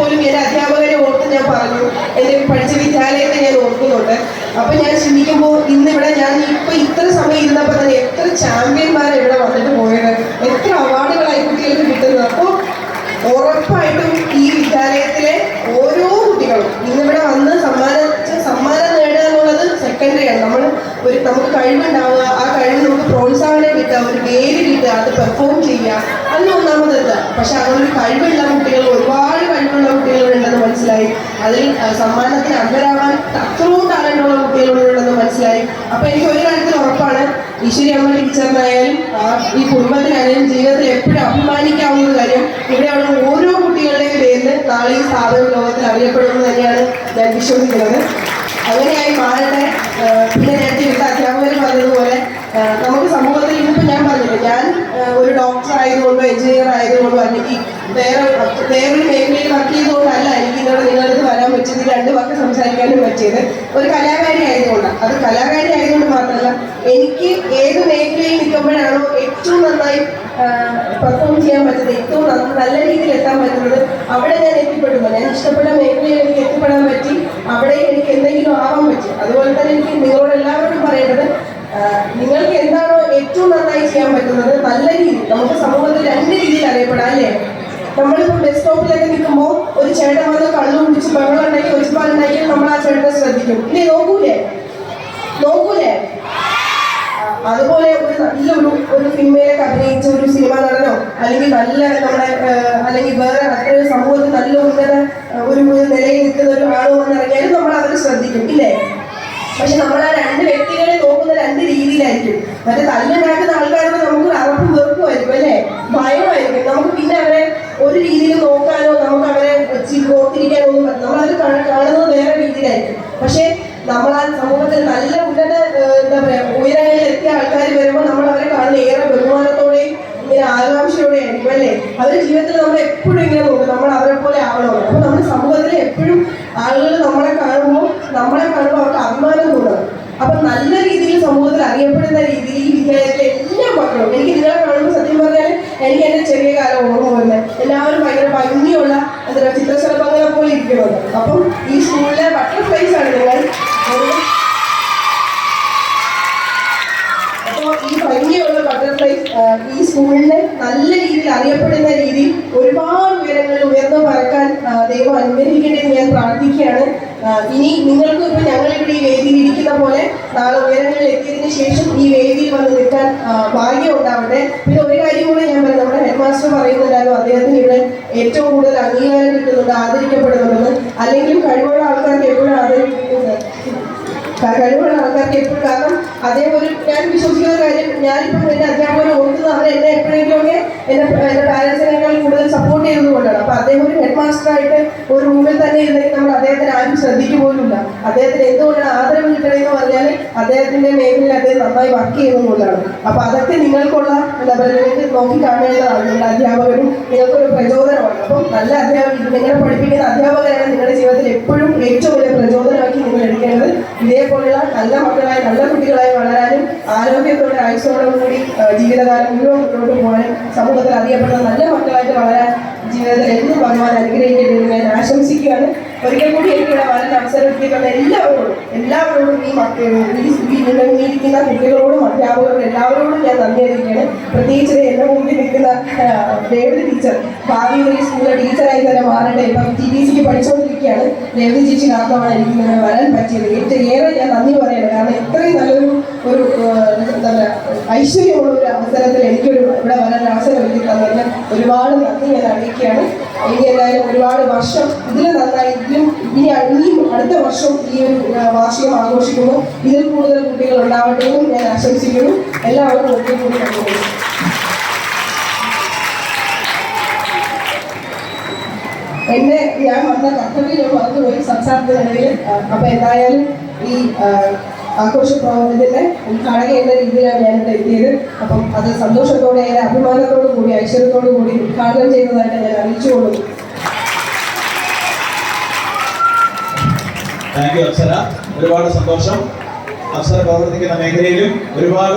പോലും എന്റെ അധ്യാപകരെ ഓർത്ത് ഞാൻ പറഞ്ഞു. എന്റെ പഠിച്ച വിദ്യാലയത്തെ ഞാൻ ഓർക്കുന്നുണ്ട്. അപ്പൊ ഞാൻ ചിന്തിക്കുമ്പോൾ ഇന്നിവിടെ ഞാൻ ഇപ്പൊ ഇത്ര സമയം ഇരുന്നപ്പോൾ തന്നെ എത്ര ചാമ്പ്യന്മാരെ ഇവിടെ വന്നിട്ട് പോയത് എത്ര അവാർഡുകളായി കുട്ടികൾക്ക് കിട്ടുന്നത് അപ്പോൾ ഉറപ്പായിട്ടും ഈ വിദ്യാലയത്തിലെ ഓരോ കുട്ടികളും ഇന്നിവിടെ വന്ന് സമ്മാനം സമ്മാനം നേടുക എന്നുള്ളത് സെക്കൻഡറിയാണ് നമ്മൾ ഒരു നമുക്ക് കഴിവുണ്ടാവുക ആ കഴിവ് നമുക്ക് പ്രോത്സാഹനം കിട്ടുക ഒരു വേര് കിട്ടുക അത് പെർഫോം ചെയ്യുക അതിന് ഒന്നാമത് പക്ഷെ അങ്ങനെ കഴിവുള്ള കുട്ടികൾ ഒരുപാട് കഴിവുള്ള കുട്ടികളുണ്ടെന്ന് മനസ്സിലായി. അതിൽ സമ്മാനത്തിന് അന്തരാവാൻ അത്രയും ടാലന്റുള്ള കുട്ടികളുണ്ടെന്ന് മനസ്സിലായി. അപ്പൊ എനിക്ക് ഒരു കാര്യത്തിൽ ഉറപ്പാണ് ഈശ്വരി അമ്മ ടീച്ചറിനായാലും ഈ കുടുംബത്തിനായാലും ജീവിതത്തിൽ എപ്പോഴും അഭിമാനിക്കാവുന്ന കാര്യം ഇവിടെയാണ് ഓരോ കുട്ടികളുടെയും പേരിൽ നാളെ ഈ സ്ഥാപനം ലോകത്തിൽ അറിയപ്പെടുമെന്ന് തന്നെയാണ് ഞാൻ വിശ്വസിക്കുന്നത്. അങ്ങനെയായി മാറട്ടെ. പിന്നെ ഞാൻ ഇവിടെ അധ്യാപകർ പറഞ്ഞതുപോലെ നമുക്ക് ഞാൻ പറഞ്ഞില്ല. ഞാൻ ഒരു ഡോക്ടർ ആയതുകൊണ്ടോ എഞ്ചിനീയർ ആയതുകൊണ്ടോ അല്ലെങ്കിൽ വേറെ വേറൊരു മേഖലയിൽ വർക്ക് ചെയ്തുകൊണ്ടല്ല എനിക്ക് ഇന്നോട് നിങ്ങളടുത്ത് വരാൻ പറ്റിയത് രണ്ട് വാക്ക് സംസാരിക്കാനും പറ്റിയത്. ഒരു കലാകാരി ആയതുകൊണ്ടാണ് അത് കലാകാരി ആയതുകൊണ്ട് മാത്രമല്ല എനിക്ക് ഏത് മേഖലയിൽ നിൽക്കുമ്പോഴാണോ ഏറ്റവും നന്നായി പെർഫോം ചെയ്യാൻ പറ്റുന്നത് ഏറ്റവും നല്ല രീതിയിൽ എത്താൻ പറ്റുന്നത് അവിടെ ഞാൻ എത്തിപ്പെടുന്നു. ഞാൻ ഇഷ്ടപ്പെട്ട മേഖലയിൽ എനിക്ക് എത്തിപ്പെടാൻ പറ്റി അവിടെ എനിക്ക് എന്തെങ്കിലും ആവാൻ പറ്റി. അതുപോലെ തന്നെ എനിക്ക് നിങ്ങളോട് എല്ലാവരോടും പറയേണ്ടത് നിങ്ങൾക്ക് എന്താണോ ഏറ്റവും നന്നായി ചെയ്യാൻ പറ്റുന്നത് നല്ല രീതി നമുക്ക് സമൂഹത്തിൽ രണ്ട് രീതിയിൽ അറിയപ്പെടാം അല്ലേ? നമ്മളിപ്പോൾ ബസ് സ്റ്റോപ്പിലൊക്കെ നിൽക്കുമ്പോൾ ഒരു ചേട്ടൻ വന്ന് കള്ളു കുടിച്ച് ബഹളം ഉണ്ടാക്കി ഒച്ചപ്പാടുണ്ടാക്കി നമ്മൾ ആ ചേട്ടനെ ശ്രദ്ധിക്കും. ഇല്ലേ നോക്കൂലേ? നോക്കൂലേ? അതുപോലെ ഒരു നല്ലൊരു ഒരു സിനിമയിലൊക്കെ അഭിനയിച്ച ഒരു സിനിമ നടനോ അല്ലെങ്കിൽ നല്ല നമ്മുടെ ആ, അല്ലെങ്കിൽ വേറെ അത്രയും സമൂഹത്തിൽ നല്ല ഉന്നത ആ, ഒരു ഒരു നിലയിൽ നിൽക്കുന്ന ഒരു ആളോ വന്നിറങ്ങിയാലും നമ്മൾ അവരെ ശ്രദ്ധിക്കും ഇല്ലേ പക്ഷെ നമ്മൾ ആ രണ്ട് വ്യക്തികളെ നോക്കുന്ന രണ്ട് രീതിയിലായിരിക്കും. മറ്റേ തല്ലുണ്ടാക്കുന്ന ആൾക്കാരോട് നമുക്ക് അറപ്പും വെറുപ്പുമായിരിക്കും അല്ലേ? ഭയമായിരിക്കും. നമുക്ക് പിന്നെ അവരെ ഒരു രീതിയിൽ നോക്കാനോ നമുക്ക് അവരെ ഓർത്തിരിക്കാനോ ഒന്നും നമ്മൾ അവർ കാണുന്നത് വേറെ രീതിയിലായിരിക്കും. പക്ഷെ നമ്മൾ ആ സമൂഹത്തിൽ നല്ല ഉന്നത എന്താ പറയാ ഉയരങ്ങളിൽ എത്തിയ ആൾക്കാർ വരുമ്പോൾ നമ്മൾ അവരെ കാണുന്ന ഏറെ ബഹുമാനത്തോടെയും ഇങ്ങനെ ആകാംക്ഷയോടെ ആയിരിക്കും അല്ലേ? അവരുടെ ജീവിതത്തിൽ നമ്മൾ എപ്പോഴും ഇങ്ങനെ നോക്കും. നമ്മൾ അവരെ പോലെ ആവണമല്ലോ അപ്പൊ നമ്മുടെ സമൂഹത്തിൽ എപ്പോഴും ആളുകൾ നമ്മളെ കാണുമ്പോൾ നമ്മളെ കാണുമ്പോൾ അഭിമാനം തോന്നുന്നത് അപ്പൊ നല്ല രീതിയിൽ സമൂഹത്തിൽ അറിയപ്പെടുന്ന രീതിയിൽ ഈ വിദ്യാലയത്തിലെ എല്ലാ മക്കളും എനിക്ക് നിങ്ങളെ കാണുമ്പോൾ സത്യം പറഞ്ഞാൽ എനിക്ക് എന്റെ ചെറിയ കാലം ഓർമ്മ വരുന്നത്. എല്ലാവരും ഭയങ്കര ഭംഗിയുള്ള എന്താ പറയുക ചിത്രശലഭങ്ങളെ പോലെ ഇരിക്കുന്നത്. അപ്പം ഈ സ്കൂളിലെ ബട്ടർഫ്ലൈസ് ആണ് നിങ്ങൾ അപ്പോൾ ഈ ഭംഗിയുള്ള ബട്ടർഫ്ലൈസ് ഈ സ്കൂളിനെ നല്ല രീതിയിൽ അറിയപ്പെടുന്ന രീതിയിൽ ഒരുപാട് ഉയരങ്ങളിൽ ഉയർന്നു പറക്കാൻ ദൈവം അനുഗ്രഹിക്കട്ടെ എന്ന് ഞാൻ പ്രാർത്ഥിക്കുകയാണ്. ഇനി നിങ്ങൾക്കും ഇപ്പൊ ഞങ്ങളിവിടെ ഈ വേദിയിൽ ഇരിക്കുന്ന പോലെ നാളെ ഉയരങ്ങളിൽ എത്തിയതിനു ശേഷം ഈ വേദിയിൽ വന്ന് നിൽക്കാൻ ഭാഗ്യം ഉണ്ടാവട്ടെ പിന്നെ ഒരു കാര്യം കൂടെ ഞാൻ പറയാം. നമ്മുടെ ഹെഡ് മാസ്റ്റർ പറയുന്നുണ്ടായിരുന്നു അദ്ദേഹത്തിന് ഇവിടെ ഏറ്റവും കൂടുതൽ അംഗീകാരം കിട്ടുന്നുണ്ട് ആദരിക്കപ്പെടുന്നുണ്ടെന്ന്. അല്ലെങ്കിലും കഴിവുള്ള ആൾക്കാർക്ക് എപ്പോഴും ആദരിക്കുന്നത്. കഴിവുള്ള ആൾക്കാർക്ക് എപ്പോഴും. കാരണം അദ്ദേഹം ഒരു ഞാൻ വിശ്വസിക്കുന്ന കാര്യം ഞാനിപ്പോ എന്റെ അധ്യാപകരെ ഓർക്കുന്നത് അവർ എന്നെ എപ്പോഴെങ്കിലുമൊക്കെ എന്റെ എന്റെ കൂടുതൽ സപ്പോർട്ട് ചെയ്തതുകൊണ്ടാണ് അപ്പോൾ അദ്ദേഹം ഹെഡ് ഒരു റൂമിൽ തന്നെ ഇരുന്നെങ്കിൽ നമ്മൾ അദ്ദേഹത്തിന് ആരും ശ്രദ്ധിക്കുക പോലുമില്ല അദ്ദേഹത്തിന് എന്തുകൊണ്ടാണ് ആദരവ് കിട്ടണമെന്ന് പറഞ്ഞാൽ അദ്ദേഹത്തിന്റെ മേഖലയിൽ അദ്ദേഹം നന്നായി വർക്ക് ചെയ്യുന്നതുകൊണ്ടാണ് അപ്പൊ അതൊക്കെ നിങ്ങൾക്കുള്ള എന്താ പറയുക നിങ്ങൾക്ക് നോക്കി കാണേണ്ടതാണ്. നിങ്ങളുടെ അധ്യാപകരും നിങ്ങൾക്കൊരു പ്രചോദനമാണ്. അപ്പം നല്ല അധ്യാപകർ നിങ്ങളെ പഠിപ്പിക്കുന്ന അധ്യാപകരാണ് നിങ്ങളുടെ ജീവിതത്തിൽ എപ്പോഴും ഏറ്റവും വലിയ പ്രചോദനമാക്കി നിങ്ങൾ എടുക്കേണ്ടത്. ഇതേപോലെയുള്ള നല്ല മക്കളായി നല്ല കുട്ടികളായി വളരാനും ആരോഗ്യത്തോടെ ആയുസോടും കൂടി ജീവിതകാലം മുഴുവൻ മുന്നോട്ട് പോകാനും സമൂഹത്തിൽ അറിയപ്പെടുന്ന നല്ല മക്കളായിട്ട് വളരാൻ ജീവിതത്തിൽ എന്നും ഭഗവാൻ അനുഗ്രഹിക്കട്ടെ എന്ന് ഞാൻ ആശംസിക്കുകയാണ്. ഒരിക്കൽ കൂടി എനിക്കിവിടെ അവസരം കിട്ടിയിട്ടുള്ള എല്ലാവരോടും എല്ലാവരോടും ഈ മക്കളോടും ഈ ഇരിക്കുന്ന കുട്ടികളോടും അധ്യാപകരോടും എല്ലാവരോടും ഞാൻ നന്ദി അറിയിക്കുകയാണ്. പ്രത്യേകിച്ച് എന്നെ മുമ്പിൽ നിൽക്കുന്ന ആ, ടീച്ചർ ഭാവിയിൽ ഈ സ്കൂളിലെ ടീച്ചറായി തന്നെ മാറട്ടെ. ഇപ്പം ടി ബി സിക്ക് പഠിച്ചുകൊണ്ടിരിക്കുകയാണ്. രേവതി ചേച്ചി കാരണമാണ് എനിക്ക് ഇങ്ങനെ വരാൻ പറ്റിയത്. ഏറ്റവും ഏറെ ഞാൻ നന്ദി പറയണം. കാരണം ഇത്രയും നല്ലൊരു ഒരു എന്താ പറയുക ഐശ്വര്യമുള്ള ഒരു അവസരത്തിൽ എനിക്കൊരു ഇവിടെ വരാൻ അവസരം ഒരുക്കി തന്നതിന് ഒരുപാട് നന്ദി ഞാൻ ഇനി എന്തായാലും ഒരുപാട് വർഷം ഇതിൽ നന്നായി ഇതിലും ഇനി ഇനിയും അടുത്ത വർഷം ഈ ഒരു വാർഷികം ആഘോഷിക്കുന്നു. ഇതിൽ കൂടുതൽ കുട്ടികൾ ഉണ്ടാവട്ടെ എന്നും ഞാൻ ആശംസിക്കുന്നു. എല്ലാവർക്കും ഒത്തിരി കൂടി നന്ദി. എന്നെ ഞാൻ വന്ന കർത്തവ്യം മറന്നുപോയി സംസാരത്തിനിടയിൽ. അപ്പൊ എന്തായാലും ഈ ആഘോഷ പ്രവർത്തനത്തിന്റെ ഉദ്ഘാടക എന്ന രീതിയിലാണ് ഞാനിവിടെ എത്തിയത്. അപ്പം അത് സന്തോഷത്തോടെ ഏറെ അഭിമാനത്തോടു കൂടി ഐശ്വര്യത്തോടു കൂടി ഉദ്ഘാടനം ചെയ്യുന്നതായിട്ട് ഞാൻ അപ്സര. ഒരുപാട് സന്തോഷം. അപ്സര പ്രവർത്തിക്കുന്ന മേഖലയിലും ഒരുപാട്